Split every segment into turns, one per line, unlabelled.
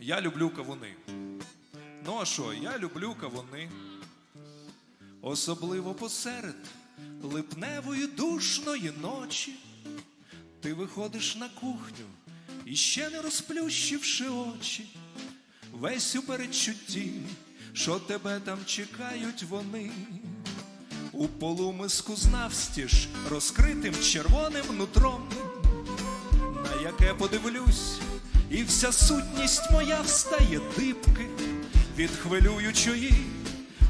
Я люблю кавуни. Ну а що, я люблю кавуни. Особливо посеред липневої душної ночі. Ти виходиш на кухню і ще не розплющивши очі, весь у передчутті, що тебе там чекають вони. У полумиску знавстіж розкритим червоним нутром, на яке подивлюсь, і вся сутність моя встає дибки від хвилюючої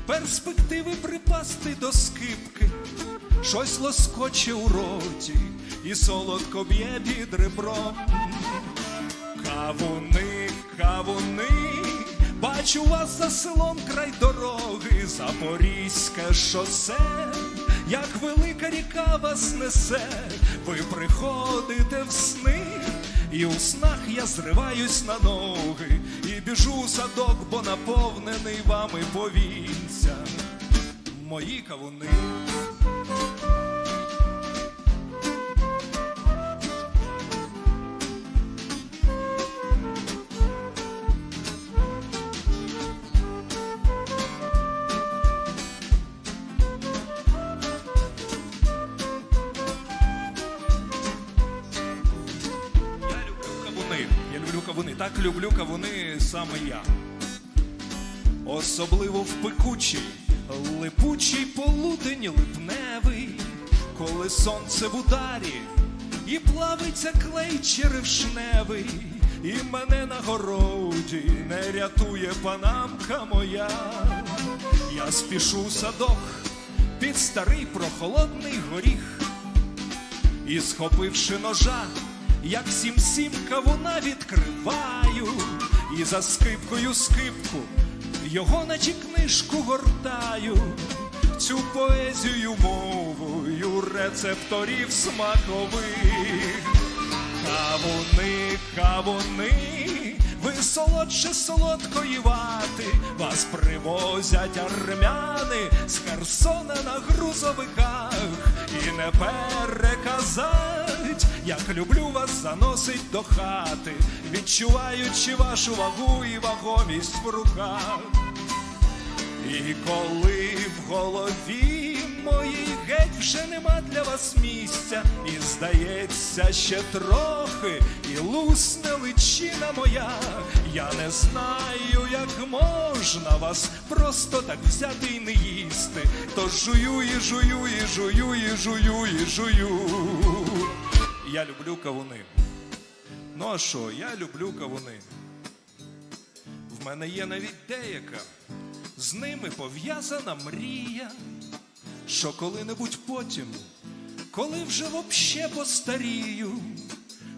перспективи припасти до скипки, щось лоскоче у роті і солодко б'є під ребром. Кавуни, кавуни, бачу вас за селом край дороги, Запорізьке шосе, як велика ріка вас несе, ви приходите в сни, і у снах я зриваюсь на ноги, і біжу у садок, бо наповнений вами повінця. Мої кавуни. Люблю кавуни. Так люблю кавуни саме я. Особливо в пекучий, липучий полудень липневий, коли сонце в ударі і плавиться клей черешневий, і мене на городі не рятує панамка моя. Я спішу в садок під старий прохолодний горіх. І схопивши ножа, як сім-сім кавуна відкриваю, і за скипкою скипку його наче книжку гортаю, цю поезію мовою рецепторів смакових. Кавуни, кавуни, солодше солодкої вати, вас привозять армяни з Херсона на грузовиках, і не переказать, як люблю вас заносить до хати, відчуваючи вашу вагу і вагомість в руках. І коли в голові моїй геть вже для вас місця, і здається, ще трохи, і лусне личина моя, я не знаю, як можна вас просто так взяти і не їсти. То жую і жую, і жую, і жую, і жую. Я люблю кавуни. Ну а що, я люблю кавуни. В мене є навіть деяка, з ними пов'язана мрія, що коли-небудь потім, коли вже вообще постарію,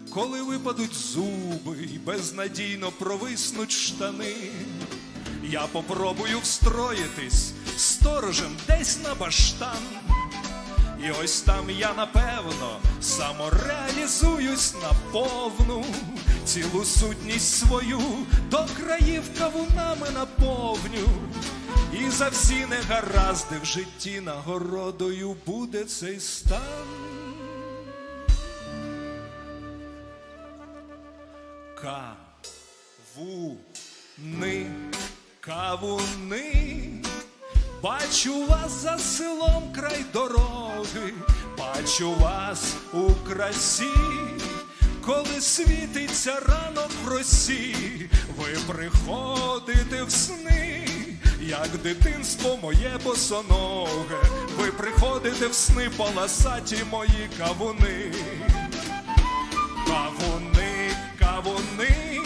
коли випадуть зуби і безнадійно провиснуть штани, я попробую встроїтись сторожем десь на баштан. І ось там я напевно самореалізуюсь наповну, цілу сутність свою до країв кавунами наповню. І за всі негаразди в житті нагородою буде цей стан. Кавуни, кавуни, бачу вас за селом край дороги, бачу вас у красі, коли світиться ранок в росі, ви приходите в сни, як дитинство моє босоноге, ви приходите в сни полосаті мої кавуни. Кавуни, кавуни,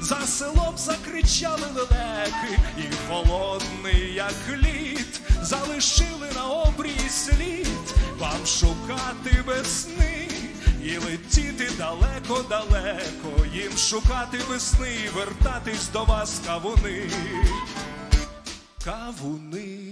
за селом закричали лелеки, і холодний, як лід, залишили на обрії слід, вам шукати весни і летіти далеко-далеко, їм шукати весни вертатись до вас кавуни. Кавуни.